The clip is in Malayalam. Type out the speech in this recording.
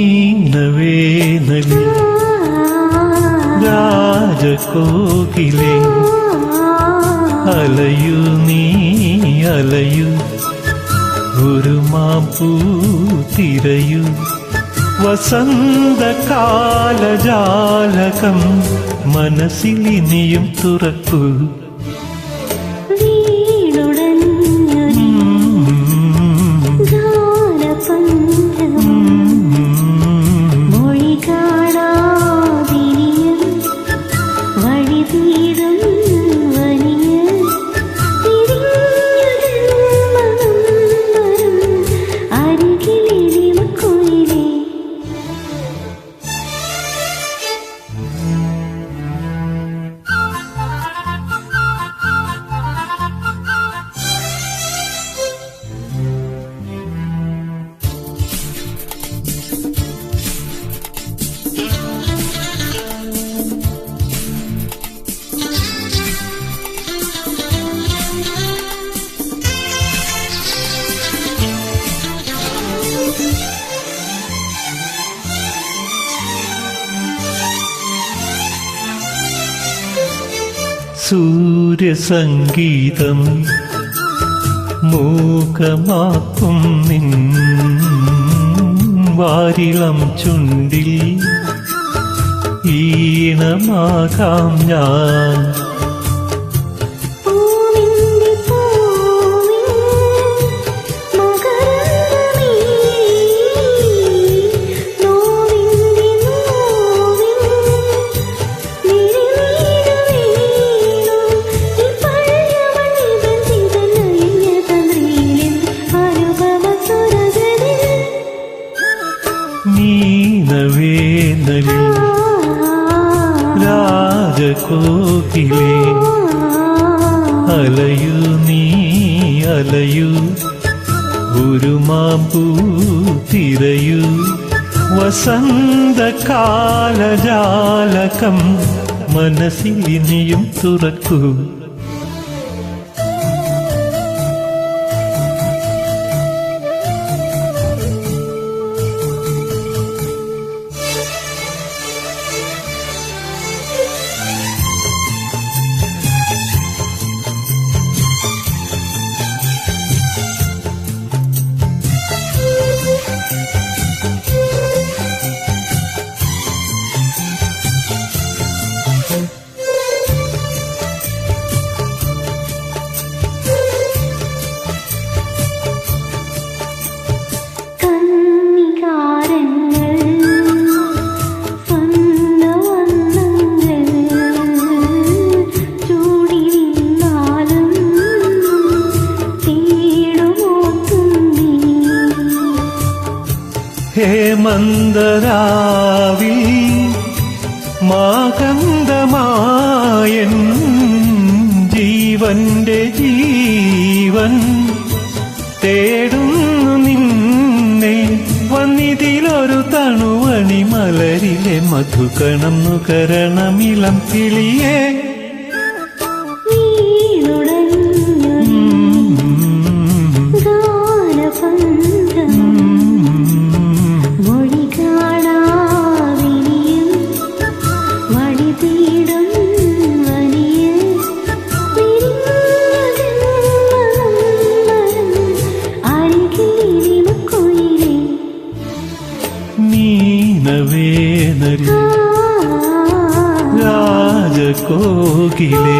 മീനവേനലി രാജകോകിലെ അലയു നീ അലയു ഒരു മാപ്പൂ തിരയു വസന്തകാലജാലകം മനസ്സിലിനിയും തുറക്കൂ. സൂര്യസംഗീതം മൂകമാക്കും നിൻ വാരിളം ചുണ്ടിൽ. ഈണമാകാം ഞാൻ നീനവേനലിൽ രാജകോകിലേ അലയു നീ അലയു ഒരു മാമ്പൂ തിരയു വസന്തകാലജാലകം മനസ്സിലിനിയും തുറക്കൂ. ഹേമന്തരാവി മാകന്ദമായൻ ജീവന്റെ ജീവൻ തേടുന്നു നിന്നെ. വന്നിതിലൊരു തണുവണി മലരിലെ മധുകണം നുകരണമിളം കിളിയേ. വീണുടഞ്ഞൊരു നീനവേനരി രാജകോകിലേ.